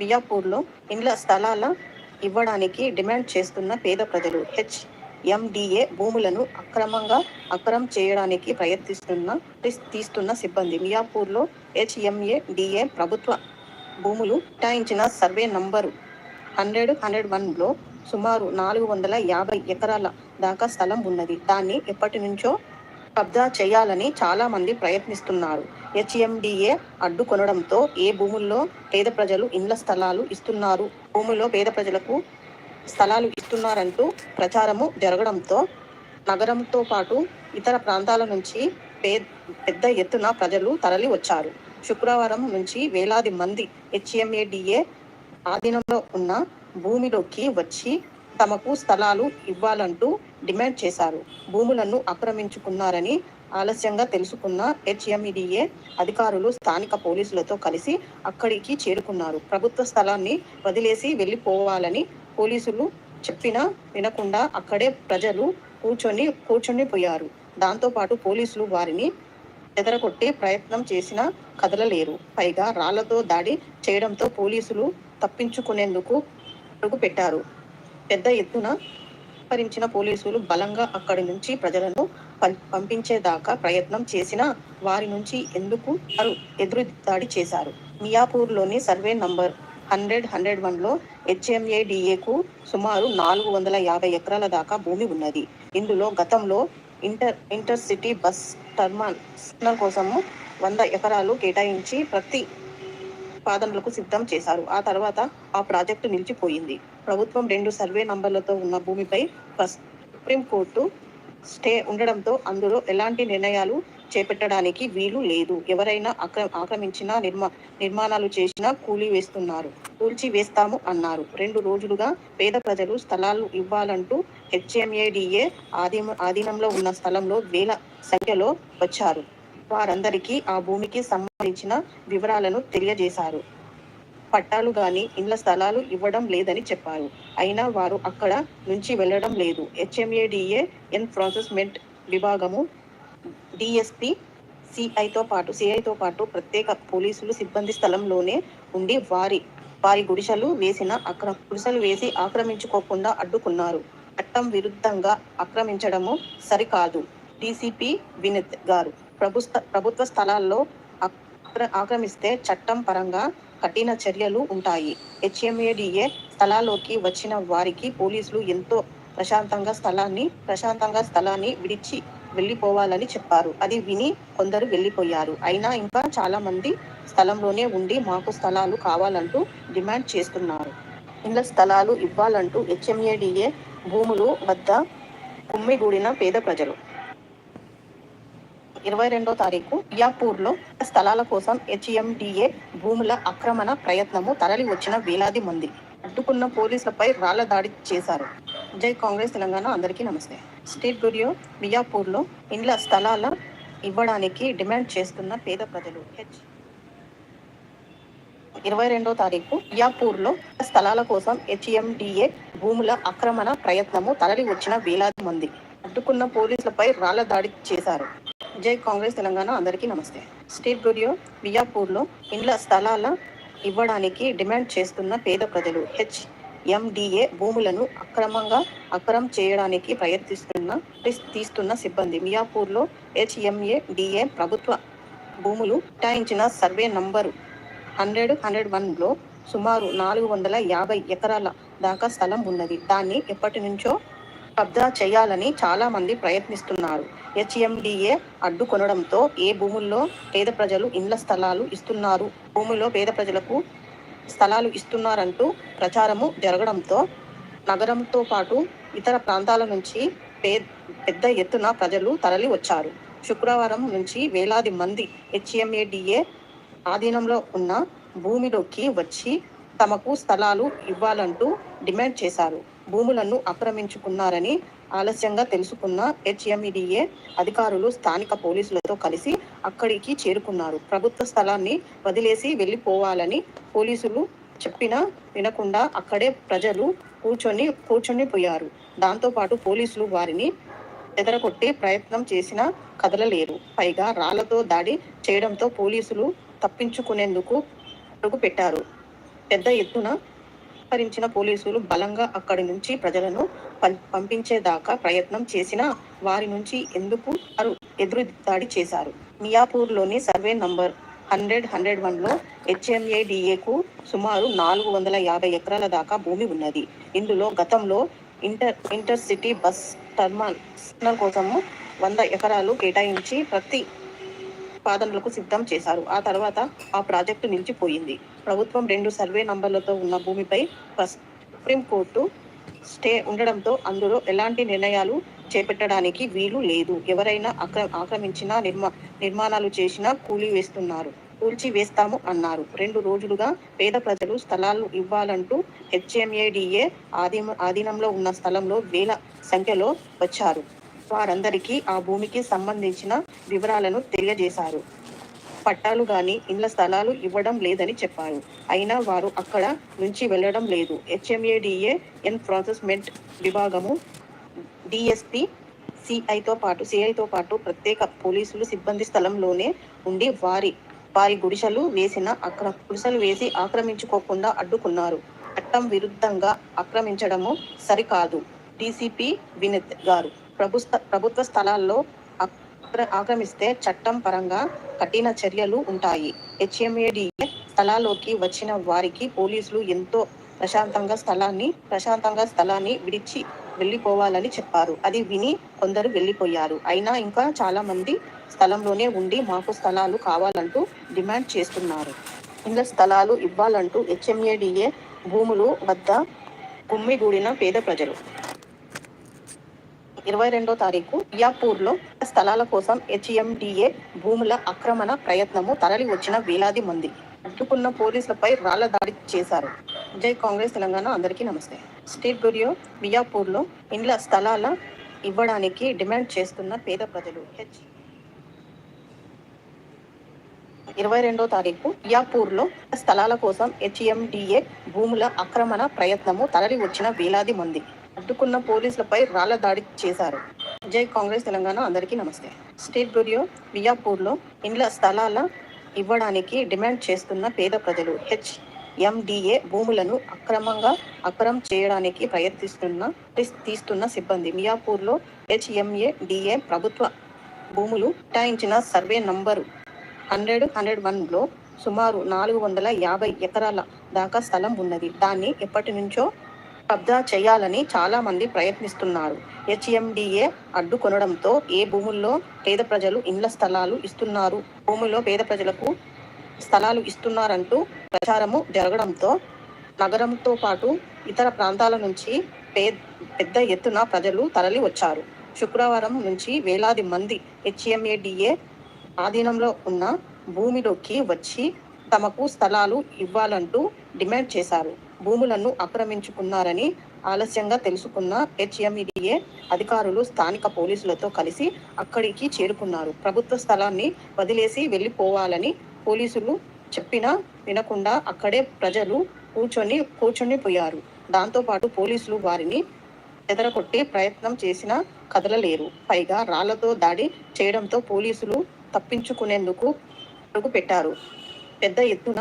మియాపూర్లో ఇండ్ల స్థలాల ఇవ్వడానికి డిమాండ్ చేస్తున్న పేద ప్రజలు హెచ్ఎండిఏ భూములను అక్రమంగా అక్రమం చేయడానికి ప్రయత్నిస్తున్న తీస్తున్న సిబ్బంది. మియాపూర్లో హెచ్ఎంఏడిఏ ప్రభుత్వ భూములు కేటాయించిన సర్వే నంబరు హండ్రెడ్ హండ్రెడ్ వన్లో సుమారు నాలుగు వందల యాభై ఎకరాల దాకా స్థలం ఉన్నది. దాన్ని ఎప్పటి నుంచో కబ్జా చేయాలని చాలా మంది ప్రయత్నిస్తున్నారు. హెచ్ఎండిఏ అడ్డుకొనడంతో ఏ భూముల్లో పేద ప్రజలు ఇండ్ల స్థలాలు ఇస్తున్నారు? భూముల్లో పేద ప్రజలకు స్థలాలు ఇస్తున్నారంటూ ప్రచారము జరగడంతో నగరంతో పాటు ఇతర ప్రాంతాల నుంచి పే పెద్ద ఎత్తున ప్రజలు తరలి వచ్చారు. శుక్రవారం నుంచి వేలాది మంది హెచ్ఎంఏడిఏ ఆధీనంలో ఉన్న భూమిలోకి వచ్చి తమకు స్థలాలు ఇవ్వాలంటూ డిమాండ్ చేశారు. భూములను ఆక్రమించుకున్నారని ఆలస్యంగా తెలుసుకున్న హెచ్ఎంఈడిఏ అధికారులు స్థానిక పోలీసులతో కలిసి అక్కడికి చేరుకున్నారు. ప్రభుత్వ స్థలాన్ని వదిలేసి వెళ్ళిపోవాలని పోలీసులు చెప్పినా వినకుండా అక్కడే ప్రజలు కూర్చొని కూర్చొని పోయారు దాంతోపాటు పోలీసులు వారిని ఎదరగొట్టే ప్రయత్నం చేసినా కదలలేరు. పైగా రాళ్ళతో దాడి చేయడంతో పోలీసులు తప్పించుకునేందుకు అడుగు పెట్టారు పెద్ద ఎత్తున పరిచిన పోలీసులు బలంగా అక్కడి నుంచి ప్రజలను పం- పంపించేదాకా ప్రయత్నం చేసిన వారి నుంచి ఎందుకు వారు ఎదురు దాడి చేశారు. మియాపూర్లోని సర్వే నంబర్ హండ్రెడ్ హండ్రెడ్ వన్లో హెచ్ఎంఏడిఏకు సుమారు నాలుగు వందల యాభై ఎకరాల దాకా భూమి ఉన్నది. ఇందులో గతంలో inter inter city bus terminal కోసము వంద ఎకరాలు కేటాయించి ప్రతి ప్రతిపాదనలకు సిద్ధం చేశారు. ఆ తర్వాత ఆ ప్రాజెక్టు నిలిచిపోయింది. ప్రభుత్వం రెండు సర్వే నంబర్లతో ఉన్న భూమిపై ఫస్ట్ సుప్రీంకోర్టు స్టే ఉండడంతో అందులో ఎలాంటి నిర్ణయాలు చేపట్టడానికి వీలు లేదు. ఎవరైనా ఆక్ర ఆక్రమించిన నిర్మా నిర్మాణాలు చేసినా కూలి వేస్తున్నారు. కూల్చి వేస్తాము అన్నారు. రెండు రోజులుగా పేద ప్రజలు స్థలాలు ఇవ్వాలంటూ హెచ్ఎంఏడిఏ ఆధీన ఆధీనంలో ఉన్న స్థలంలో వేల సంఖ్యలో వచ్చారు. వారందరికీ ఆ భూమికి సంబంధించిన వివరాలను తెలియజేశారు. పట్టాలు గాని ఇండ్ల స్థలాలు ఇవ్వడం లేదని చెప్పారు. అయినా వారు అక్కడ నుంచి వెళ్ళడం లేదు. హెచ్ఎంఏడిఏ ఎన్ఫోర్స్మెంట్ విభాగము డిఎస్పి సిఐతో పాటు సిఐతో పాటు ప్రత్యేక పోలీసులు సిబ్బంది స్థలంలోనే ఉండి వారి వారి గుడిసెలు వేసిన అక్ర గుడిసెలు వేసి ఆక్రమించుకోకుండా అడ్డుకున్నారు. చట్టం విరుద్ధంగా ఆక్రమించడము సరికాదు. డీసీపీ వినిత్ గారు ప్రభుత్వ ప్రభుత్వ స్థలాల్లో ఆక్ర- ఆక్రమిస్తే చట్టం పరంగా కఠిన చర్యలు ఉంటాయి. హెచ్ఎంఏడిఏ స్థలాల్లోకి వచ్చిన వారికి పోలీసులు ఎంతో ప్రశాంతంగా స్థలాన్ని ప్రశాంతంగా స్థలాన్ని విడిచి వెళ్ళిపోవాలని చెప్పారు. అది విని కొందరు వెళ్ళిపోయారు. అయినా ఇంకా చాలా మంది స్థలంలోనే ఉండి మాకు స్థలాలు కావాలంటూ డిమాండ్ చేస్తున్నారు. ఇళ్ళ స్థలాలు ఇవ్వాలంటూ హెచ్ఎంఏడిఏ భూములు వద్ద కుమ్మిగూడిన పేద ప్రజలు. ఇరవై రెండో తారీఖు మియాపూర్లో స్థలాల కోసం హెచ్ఎండిఏ భూముల ఆక్రమణ ప్రయత్నము తరలి వచ్చిన వేలాది మంది. అడ్డుకున్న పోలీసులపై రాళ్ళ దాడి చేశారు. జై కాంగ్రెస్ తెలంగాణ అందరికీ నమస్తే. స్టేట్ బ్యూరో మియాపూర్లో ఇండ్ల స్థలాల ఇవ్వడానికి డిమాండ్ చేస్తున్న పేద ప్రజలు. హెచ్. ఇరవై రెండో తారీఖు మియాపూర్లో స్థలాల కోసం హెచ్ఎండిఏ భూముల ఆక్రమణ ప్రయత్నము తరలి వచ్చిన వేలాది మంది. అడ్డుకున్న పోలీసులపై రాళ్ళ దాడి చేశారు. జై కాంగ్రెస్ తెలంగాణ అందరికీ నమస్తే. స్టేట్ బ్యూరో మియాపూర్లో ఇండ్ల స్థలాల ఇవ్వడానికి డిమాండ్ చేస్తున్న పేద ప్రజలు హెచ్ ఎండిఏ భూములను అక్రమంగా అక్రమం చేయడానికి ప్రయత్నిస్తున్న తీస్తున్న సిబ్బంది. మియాపూర్లో హెచ్ఎంఏ డిఏ ప్రభుత్వ భూములు కేటాయించిన సర్వే నంబరు హండ్రెడ్ హండ్రెడ్ వన్లో సుమారు నాలుగు వందల యాభై ఎకరాల దాకా స్థలం ఉన్నది. దాన్ని ఎప్పటి నుంచో కబ్జా చేయాలని చాలా మంది ప్రయత్నిస్తున్నారు. హెచ్ఎండిఏ అడ్డుకొనడంతో ఏ భూముల్లో పేద ప్రజలు ఇండ్ల స్థలాలు ఇస్తున్నారు భూముల్లో పేద ప్రజలకు స్థలాలు ఇస్తున్నారంటూ ప్రచారము జరగడంతో నగరంతో పాటు ఇతర ప్రాంతాల నుంచి పే పెద్ద ఎత్తున ప్రజలు తరలి వచ్చారు. శుక్రవారం నుంచి వేలాది మంది హెచ్ఎంఏడిఏ ఆధీనంలో ఉన్న భూమిలోకి వచ్చి తమకు స్థలాలు ఇవ్వాలంటూ డిమాండ్ చేశారు. భూములను ఆక్రమించుకున్నారని ఆలస్యంగా తెలుసుకున్న హెచ్ఎంఈడిఏ అధికారులు స్థానిక పోలీసులతో కలిసి అక్కడికి చేరుకున్నారు. ప్రభుత్వ స్థలాన్ని వదిలేసి వెళ్ళిపోవాలని పోలీసులు చెప్పినా వినకుండా అక్కడే ప్రజలు కూర్చొని కూర్చొని పోయారు దాంతోపాటు పోలీసులు వారిని ఎదరగొట్టే ప్రయత్నం చేసినా కదలలేరు పైగా రాళ్ళతో దాడి చేయడంతో పోలీసులు తప్పించుకునేందుకు అడుగు పెట్టారు పెద్ద ఎత్తున విస్తరించిన పోలీసులు బలంగా అక్కడి నుంచి ప్రజలను పం- పంపించేదాకా ప్రయత్నం చేసినా వారి నుంచి ఎందుకు వారు ఎదురు దాడి చేశారు. మియాపూర్లోని సర్వే నంబర్ హండ్రెడ్ హండ్రెడ్ వన్లో హెచ్ఎంఏడిఏకు సుమారు నాలుగు వందల యాభై ఎకరాల దాకా భూమి ఉన్నది. ఇందులో గతంలో inter inter city bus terminal కోసము వంద ఎకరాలు కేటాయించి ప్రతి ప్రతిపాదనలకు సిద్ధం చేశారు. ఆ తర్వాత ఆ ప్రాజెక్టు నిలిచిపోయింది. ప్రభుత్వం రెండు సర్వే నంబర్లతో ఉన్న భూమిపై సుప్రీంకోర్టు స్టే ఉండడంతో అందులో ఎలాంటి నిర్ణయాలు చేపట్టడానికి వీలు లేదు. ఎవరైనా ఆక్ర ఆక్రమించినా నిర్మా నిర్మాణాలు చేసినా కూలి వేస్తున్నారు. కూల్చి వేస్తాము అన్నారు. రెండు రోజులుగా పేద ప్రజలు స్థలాలు ఇవ్వాలంటూ హెచ్ఎంఏడిఏ ఆధీన ఆధీనంలో ఉన్న స్థలంలో వేల సంఖ్యలో వచ్చారు. వారందరికీ ఆ భూమికి సంబంధించిన వివరాలను తెలియజేశారు. పట్టాలు గాని ఇండ్ల స్థలాలు ఇవ్వడం లేదని చెప్పారు. అయినా వారు అక్కడ నుంచి వెళ్ళడం లేదు. హెచ్ఎంఏడిఏ ప్రాసెస్మెంట్ విభాగము డిఎస్పి సిఐతో పాటు సిఐతో పాటు ప్రత్యేక పోలీసులు సిబ్బంది స్థలంలోనే ఉండి వారి వారి గుడిసెలు వేసిన అక్ర గుడిసెలు వేసి ఆక్రమించుకోకుండా అడ్డుకున్నారు. చట్టం విరుద్ధంగా ఆక్రమించడము సరికాదు. డీసీపీ వినిత్ గారు. ప్రభుత్వ ప్రభుత్వ స్థలాల్లో ఆక్ర- ఆక్రమిస్తే చట్టం పరంగా కఠిన చర్యలు ఉంటాయి. హెచ్ఎంఏడిఏ స్థలాల్లోకి వచ్చిన వారికి పోలీసులు ఎంతో ప్రశాంతంగా స్థలాన్ని ప్రశాంతంగా స్థలాన్ని విడిచి వెళ్ళిపోవాలని చెప్పారు. అది విని కొందరు వెళ్ళిపోయారు. అయినా ఇంకా చాలా మంది స్థలంలోనే ఉండి మాకు స్థలాలు కావాలంటూ డిమాండ్ చేస్తున్నారు. ఇళ్ళ స్థలాలు ఇవ్వాలంటూ హెచ్ఎంఏడిఏ భూములు వద్ద గుమ్మిగూడిన పేద ప్రజలు. ఇరవై రెండో తారీఖు మియాపూర్లో స్థలాల కోసం హెచ్ఎండిఏ భూముల ఆక్రమణ ప్రయత్నము తరలి వచ్చిన వేలాది మంది అడ్డుకున్న పోలీసులపై రాళ్ళ దాడి చేశారు. జై కాంగ్రెస్ తెలంగాణ అందరికీ నమస్తే. స్టేట్ బ్యూరో మియాపూర్లో ఇండ్ల స్థలాల ఇవ్వడానికి డిమాండ్ చేస్తున్న పేద ప్రజలు హెచ్ ఇరవై రెండో తారీఖు మియాపూర్లో స్థలాల కోసం హెచ్ఎండిఏ భూముల ఆక్రమణ ప్రయత్నము తరలి వచ్చిన వేలాది మంది అడ్డుకున్న పోలీసులపై రాళ్ళ దాడి చేశారు. జై కాంగ్రెస్ తెలంగాణ అందరికీ నమస్తే. స్టేట్ బ్యూరో మియాపూర్లో ఇండ్ల స్థలాల ఇవ్వడానికి డిమాండ్ చేస్తున్న పేద ప్రజలు హెచ్ ఎండిఏ భూములను అక్రమంగా అక్రమం చేయడానికి ప్రయత్నిస్తున్న తీస్తున్న సిబ్బంది. మియాపూర్లో హెచ్ఎంఏ డిఏ ప్రభుత్వ భూములు కేటాయించిన సర్వే నంబరు హండ్రెడ్ హండ్రెడ్ వన్లో సుమారు నాలుగు వందల యాభై ఎకరాల దాకా స్థలం ఉన్నది. దాన్ని ఎప్పటి నుంచో కబ్జా చేయాలని చాలా మంది ప్రయత్నిస్తున్నారు. హెచ్ఎండిఏ అడ్డుకొనడంతో ఏ భూముల్లో పేద ప్రజలు ఇండ్ల స్థలాలు ఇస్తున్నారు భూముల్లో పేద ప్రజలకు స్థలాలు ఇస్తున్నారంటూ ప్రచారము జరగడంతో నగరంతో పాటు ఇతర ప్రాంతాల నుంచి పే పెద్ద ఎత్తున ప్రజలు తరలి వచ్చారు. శుక్రవారం నుంచి వేలాది మంది హెచ్ఎంఏడిఏ ఆధీనంలో ఉన్న భూమిలోకి వచ్చి తమకు స్థలాలు ఇవ్వాలంటూ డిమాండ్ చేశారు. భూములను ఆక్రమించుకున్నారని ఆలస్యంగా తెలుసుకున్న హెచ్ఎంఈడిఏ అధికారులు స్థానిక పోలీసులతో కలిసి అక్కడికి చేరుకున్నారు. ప్రభుత్వ స్థలాన్ని వదిలేసి వెళ్ళిపోవాలని పోలీసులు చెప్పినా వినకుండా అక్కడే ప్రజలు కూర్చొని కూర్చొని పోయారు దాంతోపాటు పోలీసులు వారిని చెదరగొట్టే ప్రయత్నం చేసినా కదలలేరు. పైగా రాళ్ళతో దాడి చేయడంతో పోలీసులు తప్పించుకునేందుకు అడుగు పెట్టారు పెద్ద ఎత్తున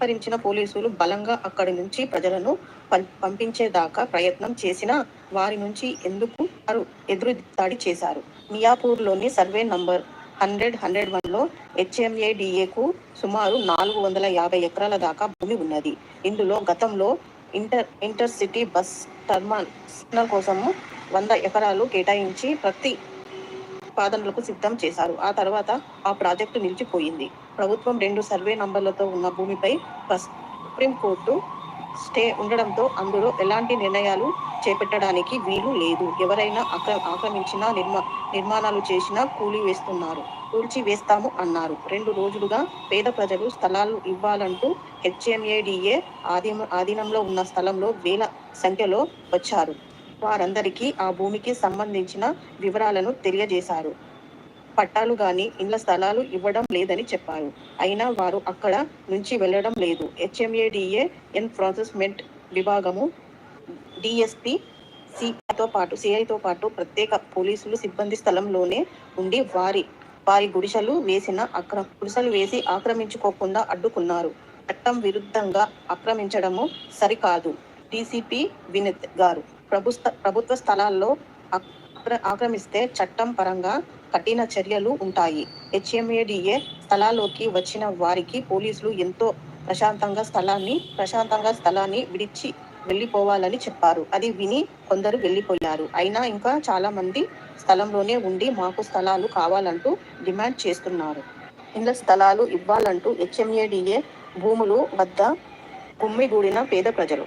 విస్తరించిన పోలీసులు బలంగా అక్కడి నుంచి ప్రజలను పం- పంపించేదాకా ప్రయత్నం చేసినా వారి నుంచి ఎందుకు వారు ఎదురు దాడి చేశారు. మియాపూర్లోని సర్వే నంబర్ హండ్రెడ్ హండ్రెడ్ వన్లో హెచ్ఎంఏడిఏకు సుమారు నాలుగు వందల యాభై ఎకరాల దాకా భూమి ఉన్నది. ఇందులో గతంలో inter inter city bus terminal కోసము వంద ఎకరాలు కేటాయించి ప్రతి పాదనలకు సిద్ధం చేశారు. ఆ తర్వాత ఆ ప్రాజెక్టు నిలిచిపోయింది. ప్రభుత్వం రెండు సర్వే నంబర్లతో ఉన్న భూమిపై సుప్రీంకోర్టు స్టే ఉండడంతో అందులో ఎలాంటి నిర్ణయాలు చేపట్టడానికి వీలు లేదు. ఎవరైనా ఆక్ర ఆక్రమించిన నిర్మా నిర్మాణాలు చేసినా కూలి వేస్తున్నారు. కూల్చి వేస్తాము అన్నారు. రెండు రోజులుగా పేద ప్రజలు స్థలాలు ఇవ్వాలంటూ హెచ్ఎంఏడిఏ ఆధీన ఆధీనంలో ఉన్న స్థలంలో వేల సంఖ్యలో వచ్చారు. వారందరికీ ఆ భూమికి సంబంధించిన వివరాలను తెలియజేశారు. పట్టాలు గాని ఇండ్ల స్థలాలు ఇవ్వడం లేదని చెప్పారు. అయినా వారు అక్కడ నుంచి వెళ్ళడం లేదు. హెచ్ఎంఏడిఏ ఎన్ఫోర్స్మెంట్ విభాగము డిఎస్పి సిఐతో పాటు సిఐతో పాటు ప్రత్యేక పోలీసులు సిబ్బంది స్థలంలోనే ఉండి వారి వారి గుడిసెలు వేసిన అక్ర గుడిసెలు వేసి ఆక్రమించుకోకుండా అడ్డుకున్నారు. చట్టం విరుద్ధంగా ఆక్రమించడము సరికాదు. డీసీపీ వినిత్ గారు ప్రభుత్వ ప్రభుత్వ స్థలాల్లో ఆక్రమిస్తే చట్టం పరంగా కఠిన చర్యలు ఉంటాయి. హెచ్ఎంఏడిఏ స్థలాల్లోకి వచ్చిన వారికి పోలీసులు ఎంతో ప్రశాంతంగా స్థలాన్ని ప్రశాంతంగా స్థలాన్ని విడిచి వెళ్ళిపోవాలని చెప్పారు. అది విని కొందరు వెళ్ళిపోయారు. అయినా ఇంకా చాలా మంది స్థలంలోనే ఉండి మాకు స్థలాలు కావాలంటూ డిమాండ్ చేస్తున్నారు. ఇళ్ళ స్థలాలు ఇవ్వాలంటూ హెచ్ఎంఏడిఏ భూములు వద్ద గుమ్మిగూడిన పేద ప్రజలు.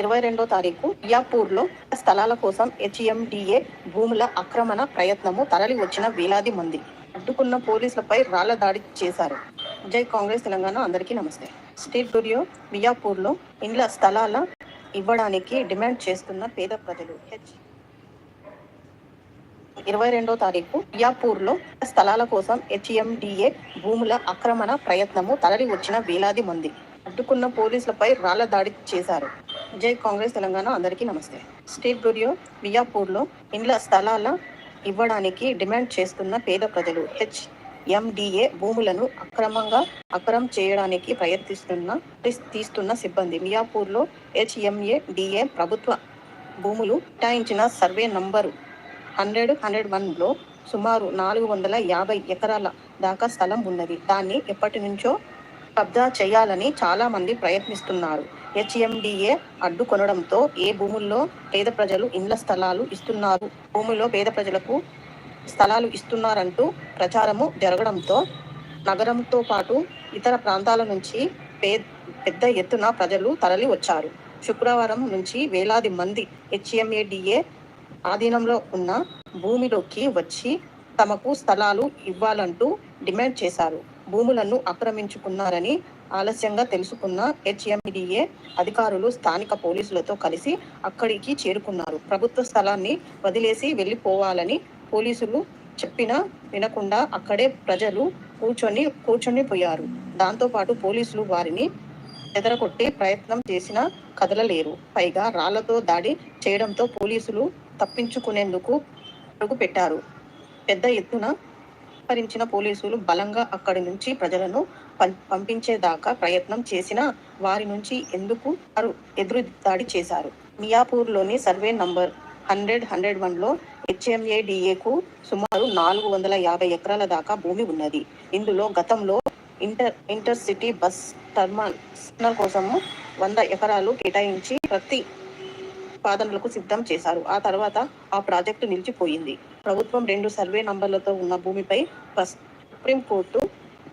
ఇరవై రెండో తారీఖు ఇయాపూర్లో స్థలాల కోసం హెచ్ఎండిఏ భూముల ఆక్రమణ ప్రయత్నము తరలి వచ్చిన వేలాది మంది. అడ్డుకున్న పోలీసులపై రాళ్ళ దాడి చేశారు. జై కాంగ్రెస్ తెలంగాణ అందరికీ నమస్తే. స్టేట్ స్టూడియో మియాపూర్లో ఇండ్ల స్థలాల ఇవ్వడానికి డిమాండ్ చేస్తున్న పేద ప్రజలు. హెచ్ ఇరవై రెండో తారీఖు మియాపూర్లో స్థలాల కోసం హెచ్ఎండిఏ భూముల ఆక్రమణ ప్రయత్నము తరలి వచ్చిన వేలాది మంది. అడ్డుకున్న పోలీసులపై రాళ్ళ దాడి చేశారు. జై కాంగ్రెస్ తెలంగాణ అందరికీ నమస్తే. స్టేట్ స్టూడియో మియాపూర్లో ఇండ్ల స్థలాల ఇవ్వడానికి డిమాండ్ చేస్తున్న పేద ప్రజలు హెచ్ ఎండిఏ భూములను అక్రమంగా అక్రమం చేయడానికి ప్రయత్నిస్తున్న తీస్తున్న సిబ్బంది. మియాపూర్లో హెచ్ఎంఏ డిఏ ప్రభుత్వ భూములు కేటాయించిన సర్వే నంబరు హండ్రెడ్ హండ్రెడ్ వన్లో సుమారు నాలుగు వందల యాభై ఎకరాల దాకా స్థలం ఉన్నది. దాన్ని ఎప్పటి నుంచో కబ్జా చేయాలని చాలా మంది ప్రయత్నిస్తున్నారు. హెచ్ఎండిఏ అడ్డుకొనడంతో ఏ భూముల్లో పేద ప్రజలు ఇండ్ల స్థలాలు ఇస్తున్నారు? భూముల్లో పేద ప్రజలకు స్థలాలు ఇస్తున్నారంటూ ప్రచారము జరగడంతో నగరంతో పాటు ఇతర ప్రాంతాల నుంచి పే పెద్ద ఎత్తున ప్రజలు తరలి వచ్చారు. శుక్రవారం నుంచి వేలాది మంది హెచ్ఎంఏడిఏ ఆధీనంలో ఉన్న భూమిలోకి వచ్చి తమకు స్థలాలు ఇవ్వాలంటూ డిమాండ్ చేశారు. భూములను ఆక్రమించుకున్నారని ఆలస్యంగా తెలుసుకున్న హెచ్ఎండిఏ అధికారులు స్థానిక పోలీసులతో కలిసి అక్కడికి చేరుకున్నారు. ప్రభుత్వ స్థలాన్ని వదిలేసి వెళ్ళిపోవాలని పోలీసులు చెప్పినా వినకుండా అక్కడే ప్రజలు కూర్చొని కూర్చొని పోయారు దాంతోపాటు పోలీసులు వారిని ఎదరగొట్టి ప్రయత్నం చేసినా కదలలేరు. పైగా రాళ్ళతో దాడి చేయడంతో పోలీసులు తప్పించుకునేందుకు అడుగు పెట్టారు. పెద్ద ఎత్తున పోలీసులు బలంగా అక్కడి నుంచి ప్రజలను పంపించేదాకా ప్రయత్నం చేసిన వారి నుంచి ఎందుకు వారు ఎదురు దాడి చేశారు. మియాపూర్లోని సర్వే నంబర్ హండ్రెడ్ హండ్రెడ్ వన్లో హెచ్ఎంఏడిఏకు సుమారు నాలుగు వందల యాభై ఎకరాల దాకా భూమి ఉన్నది. ఇందులో గతంలో inter inter city bus terminal కోసము వంద ఎకరాలు కేటాయించి ప్రతి పాదనలకు సిద్ధం చేశారు. ఆ తర్వాత ఆ ప్రాజెక్టు నిలిచిపోయింది. ప్రభుత్వం రెండు సర్వే నంబర్లతో ఉన్న భూమిపై సుప్రీంకోర్టు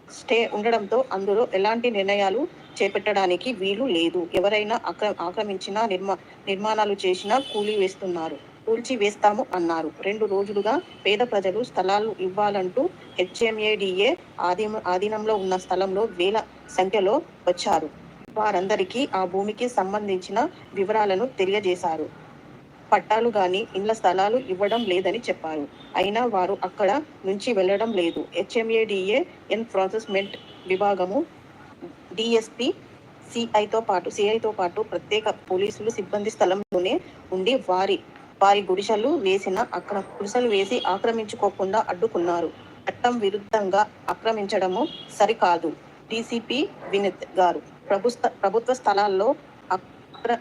స్టే ఉండడంతో అందులో ఎలాంటి నిర్ణయాలు చేపట్టడానికి వీలు లేదు. ఎవరైనా ఆక్ర ఆక్రమించిన నిర్మా నిర్మాణాలు చేసినా కూలి వేస్తున్నారు. కూల్చి వేస్తాము అన్నారు. రెండు రోజులుగా పేద ప్రజలు స్థలాలు ఇవ్వాలంటూ హెచ్ఎంఏడిఏ ఆధీన ఆధీనంలో ఉన్న స్థలంలో వేల సంఖ్యలో వచ్చారు. వారందరికీ ఆ భూమికి సంబంధించిన వివరాలను తెలియజేశారు. పట్టాలు గాని ఇండ్ల స్థలాలు ఇవ్వడం లేదని చెప్పారు. అయినా వారు అక్కడ నుంచి వెళ్ళడం లేదు. హెచ్ఎంఏడిఏ ఎన్ఫోర్స్మెంట్ విభాగము డిఎస్పి సిఐతో పాటు సిఐతో పాటు ప్రత్యేక పోలీసులు సిబ్బంది స్థలంలోనే ఉండి వారి వారి గుడిసెలు వేసిన అక్ర గుడిసెలు వేసి ఆక్రమించుకోకుండా అడ్డుకున్నారు. చట్టం విరుద్ధంగా ఆక్రమించడము సరికాదు. డీసీపీ వినిత్ గారు ప్రభుత్వ ప్రభుత్వ స్థలాల్లో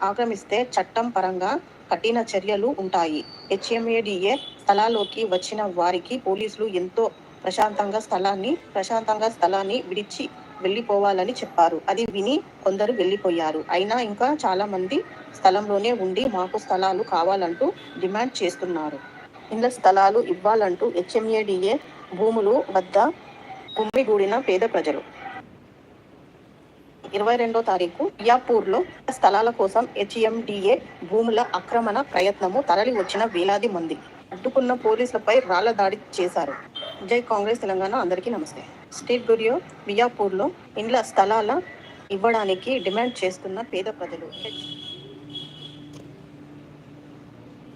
ఆక్రమిస్తే చట్టం పరంగా కఠిన చర్యలు ఉంటాయి. హెచ్ఎంఏడిఏ స్థలాల్లోకి వచ్చిన వారికి పోలీసులు ఎంతో ప్రశాంతంగా స్థలాన్ని ప్రశాంతంగా స్థలాన్ని విడిచి వెళ్ళిపోవాలని చెప్పారు. అది విని కొందరు వెళ్ళిపోయారు. అయినా ఇంకా చాలా మంది స్థలంలోనే ఉండి మాకు స్థలాలు కావాలంటూ డిమాండ్ చేస్తున్నారు. ఇండ్ల స్థలాలు ఇవ్వాలంటూ హెచ్ఎంఏడిఏ భూములు వద్ద గుమ్మిగూడిన పేద ప్రజలు. ఇరవై రెండో తారీఖు మియాపూర్లో స్థలాల కోసం హెచ్ఎండిఏ భూముల ఆక్రమణ ప్రయత్నము తరలి వచ్చిన వేలాది మంది. అడ్డుకున్న పోలీసులపై రాళ్ళ దాడి చేశారు. జై కాంగ్రెస్ తెలంగాణ అందరికీ నమస్తే. స్టేట్ స్టూడియో మియాపూర్లో ఇండ్ల స్థలాల ఇవ్వడానికి డిమాండ్ చేస్తున్న పేద ప్రజలు. హెచ్